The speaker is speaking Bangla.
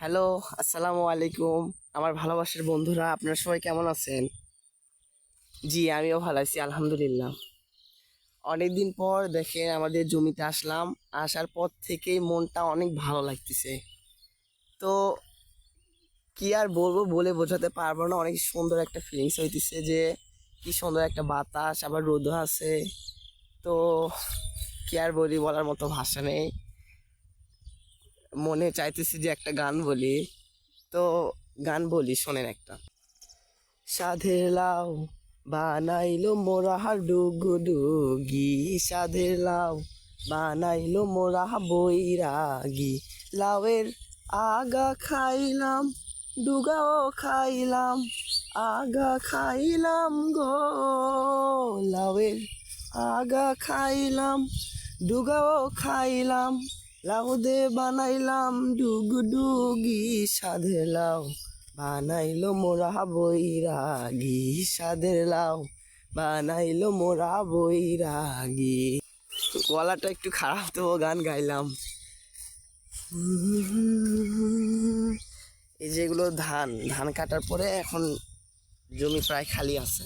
হ্যালো, আসসালামু আলাইকুম। আমার ভালোবাসার বন্ধুরা, আপনারা সবাই কেমন আছেন? জি, আমিও ভালো আছি, আলহামদুলিল্লাহ। অনেকদিন পর দেখেন আমাদের জমিতে আসলাম। আসার পর থেকেই মনটা অনেক ভালো লাগতেছে। তো কি আর বলব বলে বোঝাতে পারব না, অনেক সুন্দর একটা ফিলিংস হইতেছে যে কি সুন্দর একটা বাতাস, আবার রোদও আছে। তো কি আর বলি বলার মতো ভাষা নেই। মনে চাইতেছি যে একটা গান বলি। তো গান বলি, শোনেন একটা। সাধের লাউ বানাইলো মোরা ডুগু ডুগি সাধের লাউ বানাইলো মোরা বৈরাগি। লাউয়ের আগা খাইলাম, ডুগাও খাইলাম, আগা খাইলাম গো। লাউয়ের আগা খাইলাম, ডুগাও খাইলাম লাউ দে বানাইলাম ডুগু ডুগি সাধে লাউ। বানাইলো মোরা বৈরাগি সাধের লাউ। বানাইলো মোরা বৈরাগি। গলাটা একটু খারাপ তো, গান গাইলাম। এই যেগুলো ধান ধান কাটার পরে এখন জমি প্রায় খালি আছে।